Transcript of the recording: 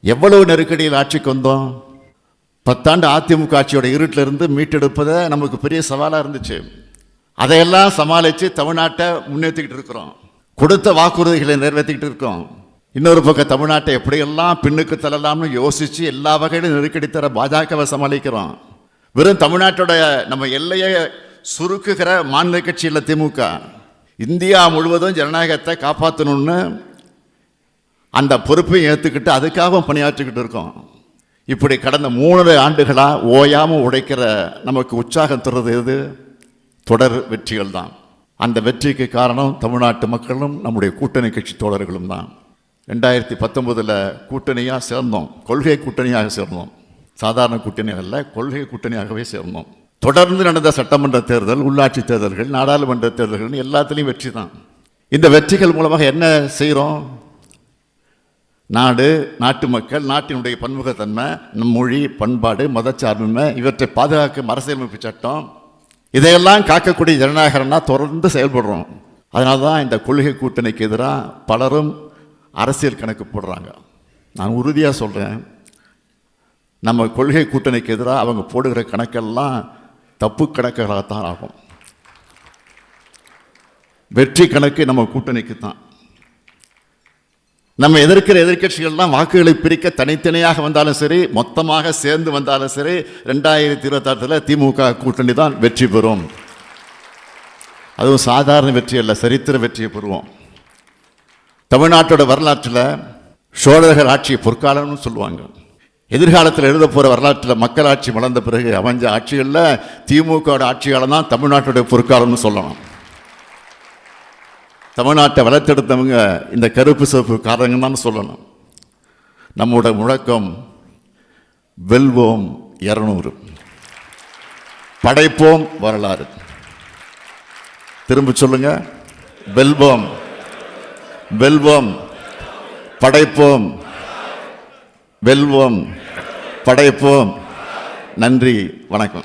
எவ்வளவு நெருக்கடியில் ஆட்சிக்கு வந்தோம்? பத்தாண்டு அதிமுக ஆட்சியோட இருட்டில் இருந்து மீட்டெடுப்பதை நமக்கு பெரிய சவாலாக இருந்துச்சு. அதையெல்லாம் சமாளித்து தமிழ்நாட்டை முன்னேற்றிக்கிட்டு இருக்கிறோம். கொடுத்த வாக்குறுதிகளை நிறைவேற்றிக்கிட்டு இருக்கோம். இன்னொரு பக்கம் தமிழ்நாட்டை எப்படியெல்லாம் பின்னுக்கு தள்ளலாம்னு யோசித்து எல்லா வகையிலும் நெருக்கடி தர பாஜகவை சமாளிக்கிறோம். வெறும் தமிழ்நாட்டோட நம்ம எல்லையை சுருக்குகிற மாநில கட்சியில் திமுக. இந்தியா முழுவதும் ஜனநாயகத்தை காப்பாற்றணும்னு அந்த பொறுப்பையும் ஏற்றுக்கிட்டு அதுக்காக பணியாற்றிக்கிட்டு இருக்கோம். இப்படி கடந்த மூணரை ஆண்டுகளாக ஓயாமல் உடைக்கிற நமக்கு உற்சாகம் தர்றது எது? தொடர் வெற்றிகள் தான். அந்த வெற்றிக்கு காரணம் தமிழ்நாட்டு மக்களும் நம்முடைய கூட்டணி கட்சி தோழர்களும் தான். ரெண்டாயிரத்தி பத்தொம்போதில் கூட்டணியாக சேர்ந்தோம். கொள்கை கூட்டணியாக சேர்ந்தோம். சாதாரண கூட்டணி அல்ல கொள்கை கூட்டணியாகவே சேர்ந்தோம். தொடர்ந்து நடந்த சட்டமன்ற தேர்தல் உள்ளாட்சி தேர்தல்கள் நாடாளுமன்ற தேர்தல்கள் எல்லாத்துலேயும் வெற்றி தான். இந்த வெற்றிகள் மூலமாக என்ன செய்கிறோம் நாடு நாட்டு மக்கள் நாட்டினுடைய பன்முகத்தன்மை நம் மொழி பண்பாடு மதச்சார்பின்மை இவற்றை பாதுகாக்கும் அரசியலமைப்பு சட்டம் இதையெல்லாம் காக்கக்கூடிய ஜனநாயகம்னா தொடர்ந்து செயல்படுறோம். அதனால தான் இந்த கொள்கை கூட்டணிக்கு எதிராக பலரும் அரசியல் கணக்கு போடுறாங்க. நான் உறுதியாக சொல்கிறேன் நம்ம கொள்கை கூட்டணிக்கு எதிராக அவங்க போடுகிற கணக்கெல்லாம் தப்பு கணக்குகளாகத்தான் ஆகும். வெற்றி கணக்கு நம்ம கூட்டணிக்கு தான் நம்ம எதிர்க்கிற எதிர்க்கட்சிகள்லாம் வாக்குகளை பிரிக்க தனித்தனியாக வந்தாலும் சரி மொத்தமாக சேர்ந்து வந்தாலும் சரி ரெண்டாயிரத்தி இருபத்தாறில் திமுக கூட்டணி தான் வெற்றி பெறும். அதுவும் சாதாரண வெற்றி அல்ல சரித்திர வெற்றியை பெறுவோம். தமிழ்நாட்டோட வரலாற்றில் சோழர்கள் ஆட்சி பொற்காலம்னு சொல்லுவாங்க. எதிர்காலத்தில் எழுத போகிற வரலாற்றில் மக்களாட்சி வளர்ந்த பிறகு அமைஞ்ச ஆட்சிகளில் திமுகவோட ஆட்சி காலம் தான் தமிழ்நாட்டுடைய பொற்காலம்னு சொல்லலாம். தமிழ்நாட்டை வளர்த்தெடுத்தவங்க இந்த கருப்பு சிவப்பு காரணங்க தான் சொல்லணும். நம்மோட முழக்கம் வெல்வோம் இரநூறு. படைப்போம் வரலாறு. திரும்ப சொல்லுங்க. வெல்வோம். வெல்வோம். படைப்போம். வெல்வோம். படைப்போம். நன்றி. வணக்கம்.